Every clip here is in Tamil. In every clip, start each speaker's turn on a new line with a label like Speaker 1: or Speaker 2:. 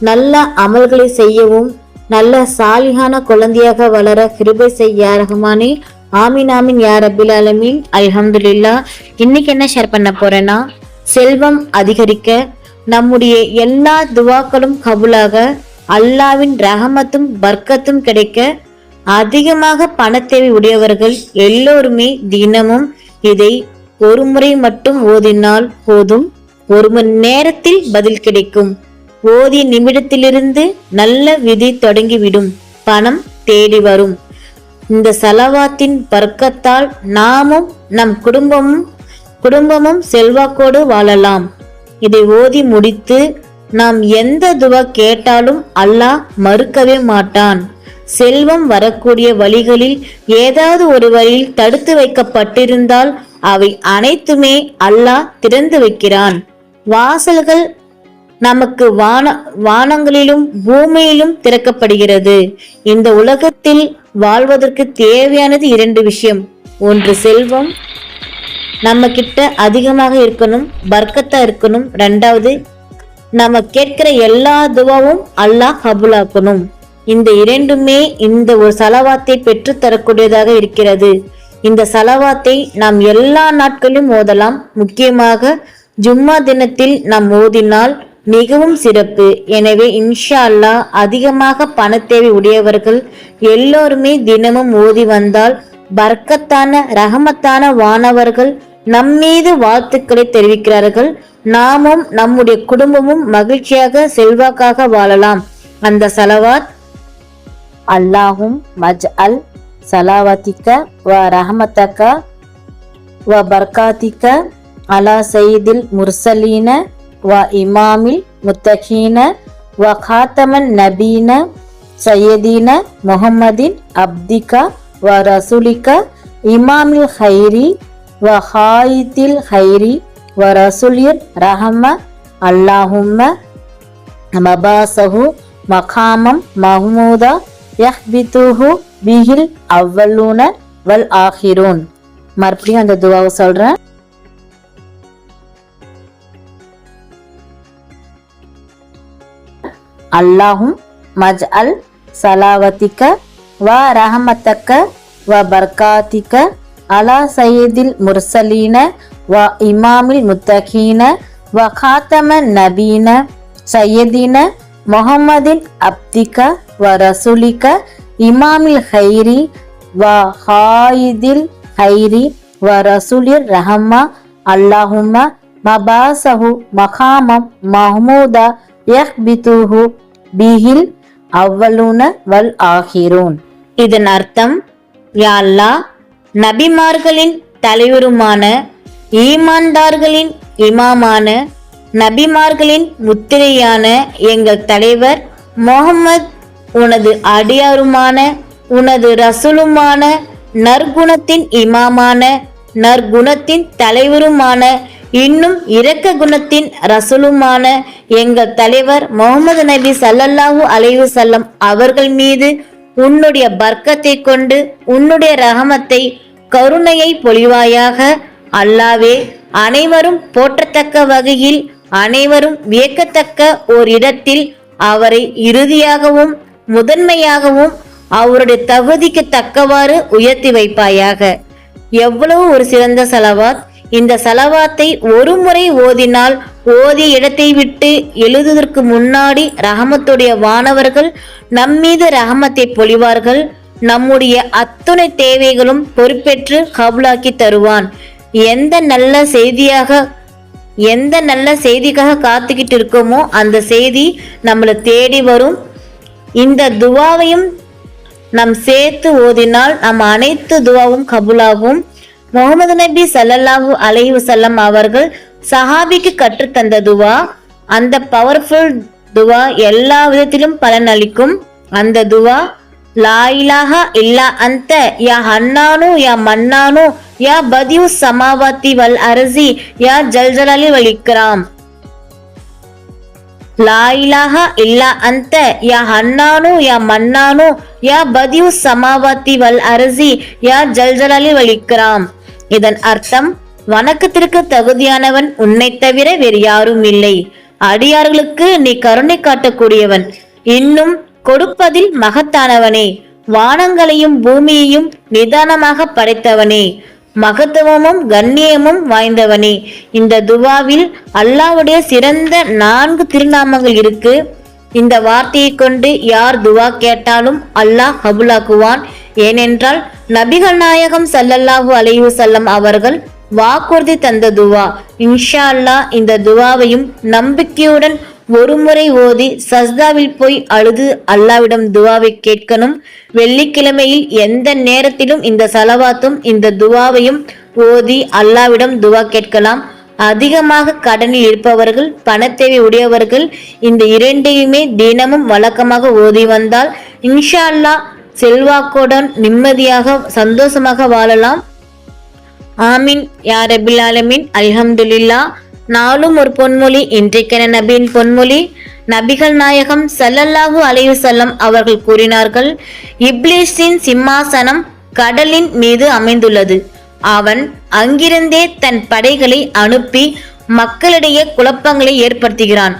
Speaker 1: நல்ல அமல்களை செய்யவும் நல்ல சாலிகான குழந்தையாக வளர கிருபை செய்ய ரஹ்மானே. ஆமீன் ஆமீன் யா ரபில் ஆலமீன். இன்னைக்கு என்ன ஷேர் பண்ண போறேன்னா செல்வம் அதிகரிக்க நம்முடைய எல்லா துவாக்களும் கபுலாக அல்லாவின் ரஹமத்தும் பர்க்கத்தும் கிடைக்க அதிகமாக பணத்தேவை உடையவர்கள் எல்லோருமே தினமும் இதை ஒரு முறை மட்டும் ஓதினால் போதும் ஒரு மணி நேரத்தில் பதில் கிடைக்கும். ஓதிய நிமிடத்திலிருந்து நல்ல விதி தொடங்கிவிடும். பணம் தேடி வரும். இந்த சலவாத்தின் பர்க்கத்தால் நாமும் நம் குடும்பமும் குடும்பமும் செல்வாக்கோடு வாழலாம். இதை ஓதி முடித்து நாம் எந்த துவா கேட்டாலும் அல்லாஹ் மறுக்கவே மாட்டான். செல்வம் வரக்கூடிய வழிகளில் ஏதாவது ஒரு வழியில் தடுத்து வைக்கப்பட்டிருந்தால் அவை அனைத்துமே அல்லாஹ் திறந்து வைக்கிறான். வாசல்கள் நமக்கு வான வானங்களிலும் பூமியிலும் திறக்கப்படுகிறது. இந்த உலகத்தில் வாழ்வதற்கு தேவையானது இரண்டு விஷயம். ஒன்று செல்வம். நம்ம கிட்ட அதிகமாக இருக்கணும் பர்க்கத்தா இருக்கணும். ரெண்டாவது நம்ம கேட்கிற எல்லா துவாவும் அல்லாஹ் கபுலாக்கணும். இந்த இரண்டுமே இந்த ஒரு சலவாத்தை பெற்று தரக்கூடியதாக இருக்கிறது. இந்த சலவாத்தை நாம் எல்லா நாட்களிலும் ஓதலாம். முக்கியமாக ஜும்மா தினத்தில் நாம் ஓதினால் மிகவும் சிறப்பு. எனவே இன்ஷா அல்லாஹ் அதிகமாக பணத்தேவை உடையவர்கள் எல்லோருமே தினமும் ஓதி வந்தால் பர்க்கத்தான ரஹமத்தான வானவர்கள் நம்மீது வாழ்த்துக்களை தெரிவிக்கிறார்கள். நாமும் நம்முடைய குடும்பமும் மகிழ்ச்சியாக செல்வாக்காக வாழலாம். அந்த சலவாத் அல்லாஹும் மஜ் அல் சலாவத்திக்க வ ரஹமத்தக்க வ பர்காத்திக்க அலா சயீதில் முர்சலீன வ இமாமில் முத்தகீன வ காத்தமன் நபீன சையதீன முஹம்மதின் அப்திகா வ ரசுலிகா இமாமில் ஹைரி வ ஹாயித்தில் ஹைரி வ ரசூலிர் ரஹம அல்லாஹும்ம மபாசஹு மகாமம் மஹ்மூதா யஹ்பித்துஹு பிஹில் அவ்வலூன வல் ஆஹிரூன் மறுபடியும் அந்த துவாவை சொல்கிறேன் அல்லாஹும் மஜ் அல் சலாவத்திக்க வ ரஹமத்தக்க வ பர்காத்திக்க அலா சையீதில் முர்சலீன வ இமாமில் முத்தகீன வ காத்தம நபீன சையதீன முகமதின் அப்திக வ ரசுலிக்க இமாமில் ஹைரி வ ஹாயிதில் ஹைரி வ ரசுலிர் ரஹம்மா அல்லாஹும்ம மபாசஹு மகாமம் மஹ்மூதா யஹ்பித்துஹு பீகில் அவ்வலூன வல் இதன் அர்த்தம் யாழ்லா நபிமார்களின் தலைவருமான ஈமான்தார்களின் இமாமான நபிமார்களின் முத்திரையான எங்கள் தலைவர் முகமது உனது அடியாருமான உனது ரசூலுமான நற்குணத்தின் இமாமான நற்குணத்தின் தலைவருமான இன்னும் இரக்க குணத்தின் ரசூலுமான எங்கள் தலைவர் முகமது நபி சல்லல்லாஹு அலைவு செல்லம் அவர்கள் மீது உன்னுடைய பர்க்கத்தை கொண்டு உன்னுடைய ரஹமத்தை கருணையை பொழிவாயாக அல்லாவே அனைவரும் போற்றத்தக்க வகையில் அனைவரும் வியக்கத்தக்க ஓர் இடத்தில் அவரை இறுதியாகவும் முதன்மையாகவும் அவருடைய தகுதிக்கு தக்கவாறு உயர்த்தி வைப்பாயாக. எவ்வளவு ஒரு சிறந்த செலவாத். இந்த சலவாத்தை ஒரு முறை ஓதினால் ஓதிய இடத்தை விட்டு எழுதுவதற்கு முன்னாடி ரஹமத்துடைய வானவர்கள் நம்மீது ரஹமத்தை பொழிவார்கள். நம்முடைய அத்துணை தேவைகளும் பொறுப்பேற்று கபுலாக்கி தருவான். எந்த நல்ல செய்தியாக எந்த நல்ல செய்திக்காக காத்துக்கிட்டு இருக்கோமோ அந்த செய்தி நம்மளை தேடி வரும். இந்த துவாவையும் நம் சேர்த்து ஓதினால் நம் அனைத்து துவாவும் கபுலாகும். முகமது நபி சல்லல்லாஹு அலைஹி செல்லம் அவர்கள் சஹாபிக்கு கற்றுத்தந்த துவா அந்த பவர்ஃபுல் துவா எல்லா விதத்திலும் பலன் அளிக்கும். அந்த துவா லா இல்லா அந்த யா ஹன்னானு யா மன்னானு யா பதியு சமாவாத்தி வல் அரசி யா ஜல்ஜலாலி வலிக்கிறாம் இக்ராம். இல்லா அந்த யா ஹன்னானு யா மன்னானு யா பதியு சமாவாத்தி வல் அரசி யா ஜல்ஜலாலி வல் இதன் அர்த்தம் வணக்கத்திற்கு தகுதியானவன் உன்னை தவிர வேறு யாரும் இல்லை. அடியார்களுக்கு நீ கருணை காட்டக்கூடியவன். இன்னும் கொடுப்பதில் மகத்தானவனே. வானங்களையும் பூமியையும் நிதானமாக படைத்தவனே. மகத்துவமும் கண்ணியமும் வாய்ந்தவனே. இந்த துவாவில் அல்லாவுடைய சிறந்த நான்கு திருநாமங்கள் இருக்கு. இந்த வார்த்தையை கொண்டு யார் துவா கேட்டாலும் அல்லாஹ் கபுலாக்குவான். ஏனென்றால் நபிகள் நாயகம் சல்லல்லாஹு அலையு செல்லம் அவர்கள் வாக்குறுதி தந்த துவா. இன்ஷா அல்லாஹ் இந்த துவாவையும் நம்பிக்கையுடன் ஒருமுறை ஓதி சஸ்தாவில் போய் அழுது அல்லாவிடம் துவாவை கேட்கணும். வெள்ளிக்கிழமையில் எந்த நேரத்திலும் இந்த சலவாத்தும் இந்த துவாவையும் ஓதி அல்லாவிடம் துவா கேட்கலாம். அதிகமாக கடனில் இருப்பவர்கள் பணத்தேவை உடையவர்கள் இந்த இரண்டையுமே தினமும் வழக்கமாக ஓதி வந்தால் இன்ஷா அல்லாஹ் செல்வாக்குடன் நிம்மதியாக சந்தோஷமாக வாழலாம். ஆமீன். யார் அபில் ஆலமின். அல்ஹம்துல்லா நாளும் ஒரு பொன்மொழி இன்றைக்கென நபியின் பொன்மொழி. நபிகள் நாயகம் சல்லல்லாஹு அலையு வஸல்லம் அவர்கள் கூறினார்கள் இப்லீஸின் சிம்மாசனம் கடலின் மீது அமைந்துள்ளது. அவன் அங்கிருந்தே தன் படைகளை அனுப்பி மக்களிடையே குழப்பங்களை ஏற்படுத்துகிறான்.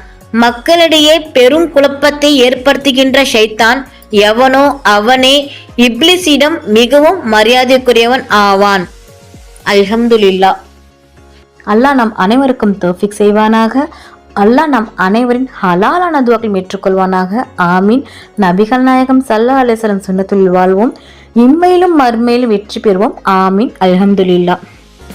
Speaker 1: மக்களிடையே பெரும் குழப்பத்தை ஏற்படுத்துகின்ற ஷைத்தான் எவனோ அவனே இப்லிஸிடம் மிகவும் மரியாதைக்குரியவன் ஆவான். அல்ஹம்துலில்லா. அல்லாஹ் நம் அனைவருக்கும் தோஃபிக் செய்வானாக. அல்லாஹ் நம் அனைவரின் ஹலாலான துவாக்கள் ஏற்றுக்கொள்வானாக. ஆமீன். நபிகள் நாயகம் சல்லா அலிஸ்லம் சுண்ணத்தில் வாழ்வோம். இம்மையிலும் மறுமையிலும் வெற்றி பெறுவோம். ஆமீன். அல்ஹம்துலில்லா.